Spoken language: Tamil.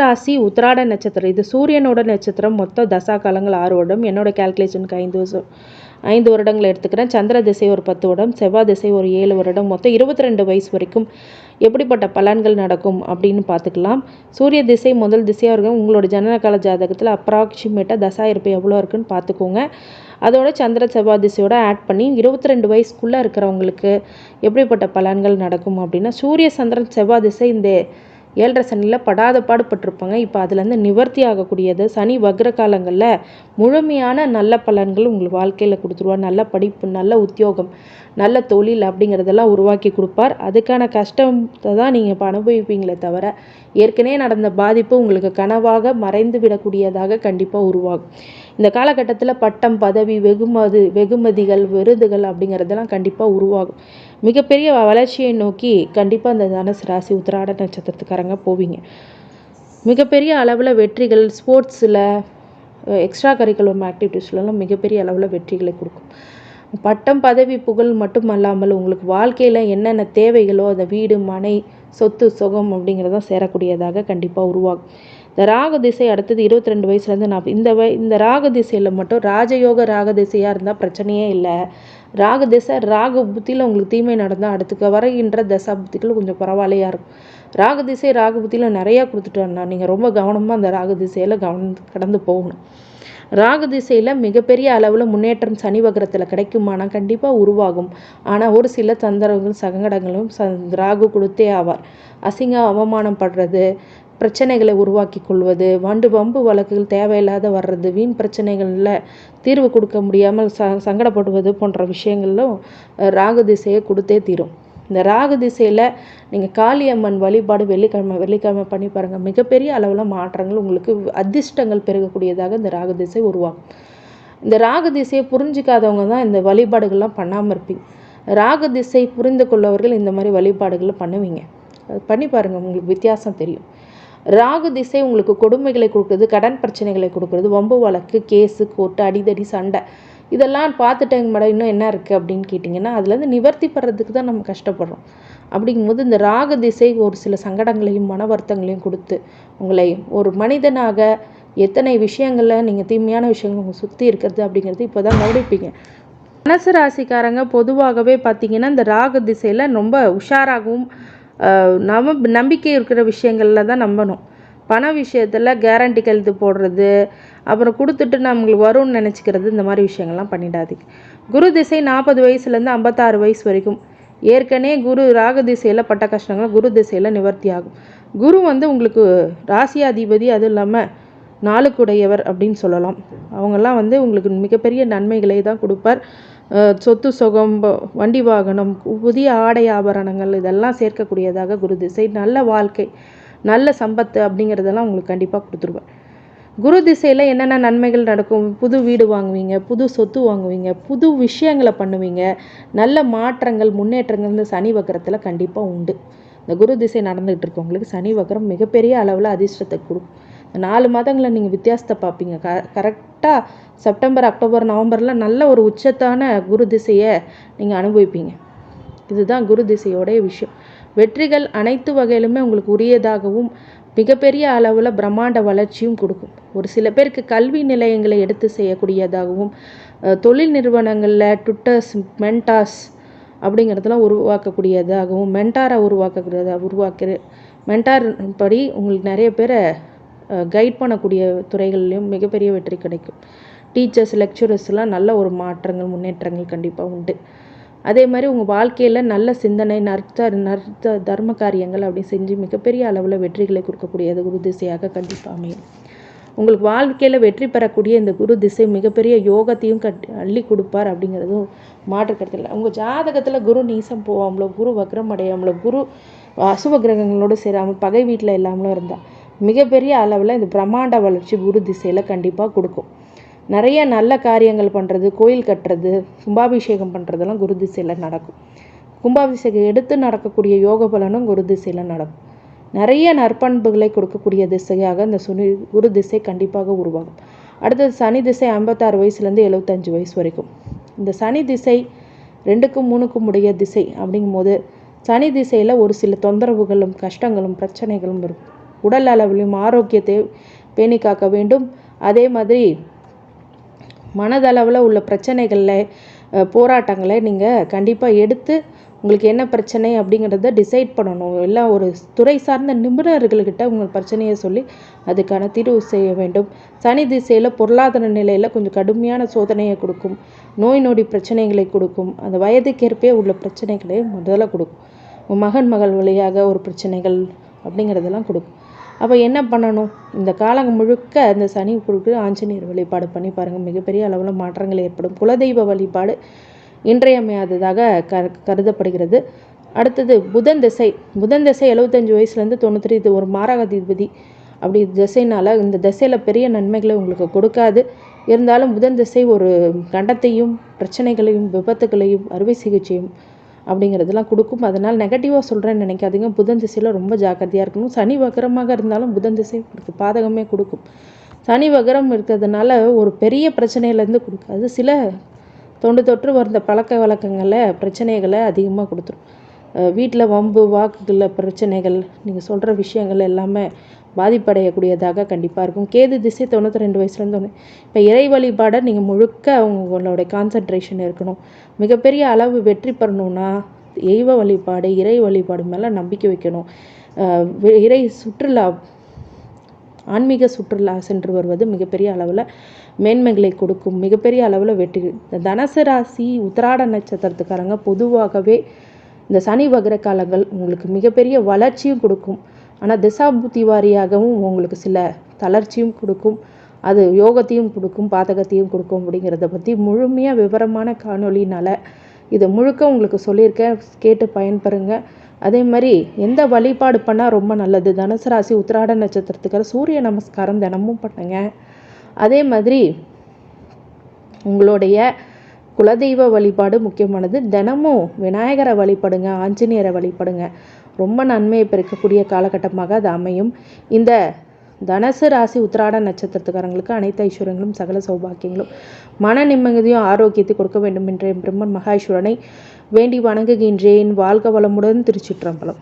ராசி உத்திராட நட்சத்திரம். இது சூரியனோட நட்சத்திரம். மொத்தம் தசா காலங்கள் ஆறு வருடம். என்னோட கேல்குலேஷனுக்கு ஐந்து வருஷம் ஐந்து வருடங்கள் எடுத்துக்கிறேன். சந்திர திசை ஒரு பத்து வருடம் செவ்வாய் திசை ஒரு ஏழு வருடம். மொத்தம் இருபத்தி ரெண்டு வயசு வரைக்கும் எப்படிப்பட்ட பலன்கள் நடக்கும் அப்படின்னு பார்த்துக்கலாம். சூரிய திசை முதல் திசையாக இருக்கும். உங்களோட ஜனனகால ஜாதகத்தில் அப்ராக்சிமேட்டாக தசா இருப்பு எவ்வளோ இருக்குன்னு பார்த்துக்கோங்க. அதோட சந்திர செவ்வாய் திசையோட ஆட் பண்ணி இருபத்தி ரெண்டு வயசுக்குள்ளே இருக்கிறவங்களுக்கு எப்படிப்பட்ட பலன்கள் நடக்கும் அப்படின்னா சூரிய சந்திரன் செவ்வாய் திசை இந்த ஏழரை சனியில் படாத பாடுபட்டிருப்பாங்க. இப்போ அதுலேருந்து நிவர்த்தி ஆகக்கூடியது சனி வக்ர காலங்களில் முழுமையான நல்ல பலன்கள் உங்களுக்கு வாழ்க்கையில் கொடுத்துருவார். நல்ல படிப்பு நல்ல உத்தியோகம் நல்ல தொழில் அப்படிங்கிறதெல்லாம் உருவாக்கி கொடுப்பார். அதுக்கான கஷ்டத்தை தான் நீங்கள் இப்போ அனுபவிப்பீங்களே தவிர ஏற்கனவே நடந்த பாதிப்பு உங்களுக்கு கனவாக மறைந்து விடக்கூடியதாக கண்டிப்பாக உருவாகும். இந்த காலகட்டத்தில் பட்டம் பதவி வெகுமதி வெகுமதிகள் விருதுகள் அப்படிங்கிறதெல்லாம் கண்டிப்பாக உருவாகும். மிகப்பெரிய வளர்ச்சியை நோக்கி கண்டிப்பாக அந்த தனுசு ராசி உத்திராட நட்சத்திரத்துக்காரங்க போவீங்க. மிகப்பெரிய அளவில் வெற்றிகள் ஸ்போர்ட்ஸில் எக்ஸ்ட்ரா கரிக்குலம் ஆக்டிவிட்டீஸ்லாம் மிகப்பெரிய அளவில் வெற்றிகளை கொடுக்கும். பட்டம் பதவி புகழ் மட்டும் அல்லாமல் உங்களுக்கு வாழ்க்கையில் என்னென்ன தேவைகளோ அந்த வீடு மனை சொத்து சுகம் அப்படிங்கிறதும் சேரக்கூடியதாக கண்டிப்பாக உருவாகும். இந்த ராகு திசை அடுத்தது இருபத்தி ரெண்டு வயசுலேருந்து நான் இந்த வய இந்த ராகு திசையில் மட்டும் ராஜயோக ராக திசையாக இருந்தால் பிரச்சனையே இல்லை. ராகு திசை ராகு புத்தியில் உங்களுக்கு தீமை நடந்தால் அடுத்துக்கு வரைகின்ற தசா புத்திகள் கொஞ்சம் பரவாயில்லையாக இருக்கும். ராகு திசை ராகு புத்தியில் நிறையா கொடுத்துட்டோம்னா நீங்கள் ரொம்ப கவனமாக அந்த ராகு திசையில் கவனம் கடந்து போகணும். ராகு திசையில் மிகப்பெரிய அளவில் முன்னேற்றம் சனி வகரத்தில் கிடைக்குமானால் கண்டிப்பாக உருவாகும். ஆனால் ஒரு சில தந்திரங்கள் சங்கடங்களும் ச ராகு கொடுத்தே ஆவார். அசிங்க அவமானம் படுறது பிரச்சனைகளை உருவாக்கி கொள்வது வண்டு வம்பு வழக்குகள் தேவையில்லாத வர்றது வீண் பிரச்சனைகளில் தீர்வு கொடுக்க முடியாமல் ச சங்கடப்படுவது போன்ற விஷயங்களும் ராகு திசையை கொடுத்தே தீரும். இந்த ராகு திசையில் நீங்கள் காளியம்மன் வழிபாடு வெள்ளிக்கிழமை வெள்ளிக்கிழமை பண்ணி பாருங்கள் மிகப்பெரிய அளவில் மாற்றங்கள் உங்களுக்கு அதிர்ஷ்டங்கள் பெருகக்கூடியதாக இந்த ராகு திசை உருவாகும் இந்த ராகு திசையை புரிஞ்சிக்காதவங்க தான் இந்த வழிபாடுகள்லாம் பண்ணாமல் இருப்பீங்க. ராகு திசை புரிந்து கொள்ளவர்கள் இந்த மாதிரி வழிபாடுகளை பண்ணுவீங்க. பண்ணி பாருங்கள் உங்களுக்கு வித்தியாசம் தெரியும். ராகு திசை உங்களுக்கு கொடுமைகளை கொடுக்குறது கடன் பிரச்சனைகளை கொடுக்குறது வம்பு வழக்கு கேஸு கோர்ட்டு அடிதடி சண்டை. இதெல்லாம் பார்த்துட்டேங்க மேடம் இன்னும் என்ன இருக்குது அப்படின்னு கேட்டிங்கன்னா அதுலேருந்து நிவர்த்தி பெறதுக்கு தான் நம்ம கஷ்டப்படுறோம். அப்படிங்கும்போது இந்த ராகு திசை ஒரு சில சங்கடங்களையும் மன வருத்தங்களையும் கொடுத்து உங்களை ஒரு மனிதனாக எத்தனை விஷயங்களில் நீங்கள் தீமையான விஷயங்கள் உங்கள் சுற்றி இருக்கிறது அப்படிங்கிறது இப்போ தான் கவனிப்பீங்க. மனசு ராசிக்காரங்க பொதுவாகவே பார்த்தீங்கன்னா இந்த ராகு திசையில் ரொம்ப உஷாராகவும் நம்ம நம்பிக்கை இருக்கிற விஷயங்களில் தான் நம்பணும். பண விஷயத்தில் கேரண்டி கழுத்து போடுறது அப்புறம் கொடுத்துட்டு நம்மளுக்கு வரும்னு நினச்சிக்கிறது இந்த மாதிரி விஷயங்கள்லாம் பண்ணிடாதீங்க. குரு திசை நாற்பது வயசுலேருந்து ஐம்பத்தாறு வயசு வரைக்கும். ஏற்கனவே குரு ராக திசையில் பட்ட கஷ்டங்கள் குரு திசையில் நிவர்த்தி ஆகும். குரு வந்து உங்களுக்கு ராசியாதிபதி அதுவும் இல்லாமல் நாளுக்குடையவர் அப்படின்னு சொல்லலாம். அவங்கெல்லாம் வந்து உங்களுக்கு மிகப்பெரிய நன்மைகளை தான் கொடுப்பார். சொத்து சுகம் வண்டி வாகனம் புதிய ஆடை ஆபரணங்கள் இதெல்லாம் சேர்க்கக்கூடியதாக குரு திசை. நல்ல வாழ்க்கை நல்ல சம்பத்து அப்படிங்கிறதெல்லாம் உங்களுக்கு கண்டிப்பாக கொடுத்துருவார். குரு திசையில் என்னென்ன நன்மைகள் நடக்கும்? புது வீடு வாங்குவீங்க புது சொத்து வாங்குவீங்க புது விஷயங்களை பண்ணுவீங்க. நல்ல மாற்றங்கள் முன்னேற்றங்கள் இந்த சனி வக்கரத்தில் கண்டிப்பாக உண்டு. இந்த குரு திசை நடந்துகிட்டு இருக்கவங்களுக்கு சனி வக்கரம் மிகப்பெரிய அளவில் அதிர்ஷ்டத்தை கொடுக்கும். நாலு மாதங்களில் நீங்கள் வித்தியாசத்தை பார்ப்பீங்க. க கரெக்டாக செப்டம்பர் அக்டோபர் நவம்பரில் நல்ல ஒரு உச்சத்தான குரு திசையை நீங்கள் அனுபவிப்பீங்க. இதுதான் குரு திசையோடைய விஷயம். வெற்றிகள் அனைத்து வகையிலுமே உங்களுக்கு உரியதாகவும் மிகப்பெரிய அளவில் பிரம்மாண்ட வளர்ச்சியும் கொடுக்கும். ஒரு சில பேருக்கு கல்வி நிலையங்களை எடுத்து செய்யக்கூடியதாகவும் தொழில் நிறுவனங்களில் ட்விட்டர்ஸ் மென்டாஸ் அப்படிங்கிறதெல்லாம் உருவாக்கக்கூடியதாகவும் மென்டாரை உருவாக்கக்கூடியதாக உருவாக்குற மென்டார் படி உங்களுக்கு நிறைய பேரை கைட் பண்ணக்கூடிய துறைகள்லையும் மிகப்பெரிய வெற்றி கிடைக்கும். டீச்சர்ஸ் லெக்சரர்ஸ்லாம் நல்ல ஒரு மாற்றங்கள் முன்னேற்றங்கள் கண்டிப்பாக உண்டு. அதே மாதிரி உங்கள் வாழ்க்கையில் நல்ல சிந்தனை நர்த்த நர்த்த தர்ம காரியங்கள் அப்படி செஞ்சு மிகப்பெரிய அளவில் வெற்றிகளை கொடுக்கக்கூடியது குரு திசையாக கண்டிப்பாக அமையும். உங்களுக்கு வாழ்க்கையில் வெற்றி பெறக்கூடிய இந்த குரு திசை மிகப்பெரிய யோகத்தையும் கட் அள்ளி கொடுப்பார் அப்படிங்கிறதும் மாற்று இல்லை. உங்கள் ஜாதகத்தில் குரு நீசம் போகாமலோ குரு வக்ரம் அடையாமலோ குரு அசுவ கிரகங்களோடு சேராமல் பகை வீட்டில் இல்லாமலும் இருந்தால் மிகப்பெரிய அளவில் இந்த பிரம்மாண்ட வளர்ச்சி குரு திசையில் கண்டிப்பாக கொடுக்கும். நிறைய நல்ல காரியங்கள் பண்ணுறது கோயில் கட்டுறது கும்பாபிஷேகம் பண்ணுறதெல்லாம் குரு திசையில் நடக்கும். கும்பாபிஷேகம் எடுத்து நடக்கக்கூடிய யோக பலனும் குரு திசையில் நடக்கும். நிறைய நற்பண்புகளை கொடுக்கக்கூடிய திசையாக இந்த சுனி குரு திசை கண்டிப்பாக உருவாகும். அடுத்தது சனி திசை ஐம்பத்தாறு வயசுலேருந்து எழுபத்தஞ்சு வயசு வரைக்கும். இந்த சனி திசை ரெண்டுக்கும் மூணுக்கும் உடைய திசை அப்படிங்கும்போது சனி திசையில் ஒரு சில தொந்தரவுகளும் கஷ்டங்களும் பிரச்சனைகளும் இருக்கும். உடல் அளவிலும் ஆரோக்கியத்தை பேணி காக்க வேண்டும். அதே மாதிரி மனதளவில் உள்ள பிரச்சனைகளில் போராட்டங்களை நீங்கள் கண்டிப்பாக எடுத்து உங்களுக்கு என்ன பிரச்சனை அப்படிங்கிறத டிசைட் பண்ணணும். எல்லாம் ஒரு துறை சார்ந்த நிபுணர்கள்கிட்ட உங்கள் பிரச்சனையை சொல்லி அதுக்கான தீர்வு செய்ய வேண்டும். சனி திசையில் பொருளாதார நிலையில் கொஞ்சம் கடுமையான சோதனையை கொடுக்கும். நோய் நொடி பிரச்சனைகளை கொடுக்கும். அந்த வயதுக்கேற்பே உள்ள பிரச்சனைகளை முதல்ல கொடுக்கும். மகன் மகள் வழியாக ஒரு பிரச்சனைகள் அப்படிங்கிறதெல்லாம் கொடுக்கும். அப்போ என்ன பண்ணணும்? இந்த காலம் முழுக்க இந்த சனி கொடுக்கு ஆஞ்சநேயர் வழிபாடு பண்ணி பாருங்கள் மிகப்பெரிய அளவில் மாற்றங்கள் ஏற்படும். குலதெய்வ வழிபாடு இன்றியமையாததாக க கருதப்படுகிறது. அடுத்தது புதன் திசை. புதன் திசை எழுபத்தஞ்சு வயசுலேருந்து தொண்ணூற்றி இது ஒரு மாரகாதிபதி. அப்படி திசைனால் இந்த திசையில் பெரிய நன்மைகளை உங்களுக்கு கொடுக்காது. இருந்தாலும் புதன் திசை ஒரு கண்டத்தையும் பிரச்சனைகளையும் விபத்துகளையும் அறுவை சிகிச்சையும் அப்படிங்கிறதெல்லாம் கொடுக்கும். அதனால் நெகட்டிவாக சொல்கிறேன்னு நினைக்காதீங்க. புதன் திசையில் ரொம்ப ஜாக்கிரதையாக இருக்கணும். சனி வக்கரமாக இருந்தாலும் புதன் திசை உங்களுக்கு பாதகமே கொடுக்கும். சனி வக்கரம் இருக்கிறதுனால ஒரு பெரிய பிரச்சனையிலேருந்து கொடுக்காது. சில தொண்டு தொற்று வந்த பழக்க வழக்கங்களை பிரச்சனைகளை அதிகமாக கொடுத்துரும். வீட்டில் வம்பு வாக்குகளில் பிரச்சனைகள் நீங்கள் சொல்கிற விஷயங்கள் எல்லாமே பாதிப்படையக்கூடியதாக கண்டிப்பாக இருக்கும். கேது திசை தொண்ணூற்றி ரெண்டு வயசுலேருந்து ஒன்று இப்போ இறை வழிபாடை நீங்கள் முழுக்க உங்களோட கான்சன்ட்ரேஷன் இருக்கணும். மிகப்பெரிய அளவு வெற்றி பெறணுன்னா தெய்வ வழிபாடு இறை வழிபாடு மேலே நம்பிக்கை வைக்கணும். இறை சுற்றுலா ஆன்மீக சுற்றுலா சென்று வருவது மிகப்பெரிய அளவில் மேன்மைகளை கொடுக்கும். மிகப்பெரிய அளவில் வெற்றி. இந்த தனுசு ராசி உத்திராட நட்சத்திரத்துக்காரங்க பொதுவாகவே இந்த சனி வகர காலங்கள் உங்களுக்கு மிகப்பெரிய வளர்ச்சியும் கொடுக்கும். ஆனால் திசாபுத்தி வாரியாகவும் உங்களுக்கு சில தளர்ச்சியும் கொடுக்கும். அது யோகத்தையும் கொடுக்கும் பாதகத்தையும் கொடுக்கும் அப்படிங்கிறத பற்றி முழுமையாக விவரமான காணொலினால் இதை முழுக்க உங்களுக்கு சொல்லியிருக்கேன். கேட்டு பயன்பெறுங்க. அதே மாதிரி எந்த வழிபாடு பண்ணால் ரொம்ப நல்லது? தனுசு ராசி உத்திராட நட்சத்திரத்துக்கு சூரிய நமஸ்காரம் தினமும் பண்ணுங்க. அதே மாதிரி உங்களுடைய குலதெய்வ வழிபாடு முக்கியமானது. தினமும் விநாயகரை வழிபடுங்க ஆஞ்சநேயரை வழிபடுங்க. ரொம்ப நன்மையை பெருக்கக்கூடிய காலகட்டமாக அது அமையும். இந்த தனுசு ராசி உத்திராட நட்சத்திரத்துக்காரங்களுக்கு அனைத்து ஐஸ்வர்யங்களும் சகல சௌபாக்கியங்களும். மன நிம்மதியும் ஆரோக்கியத்தை கொடுக்க வேண்டும். என்ற பிரம்மன் மகாஈஸ்வரனை வேண்டி வணங்குகின்றேன். வாழ்க வளமுடன் திருச்சிற்றம்பலம்.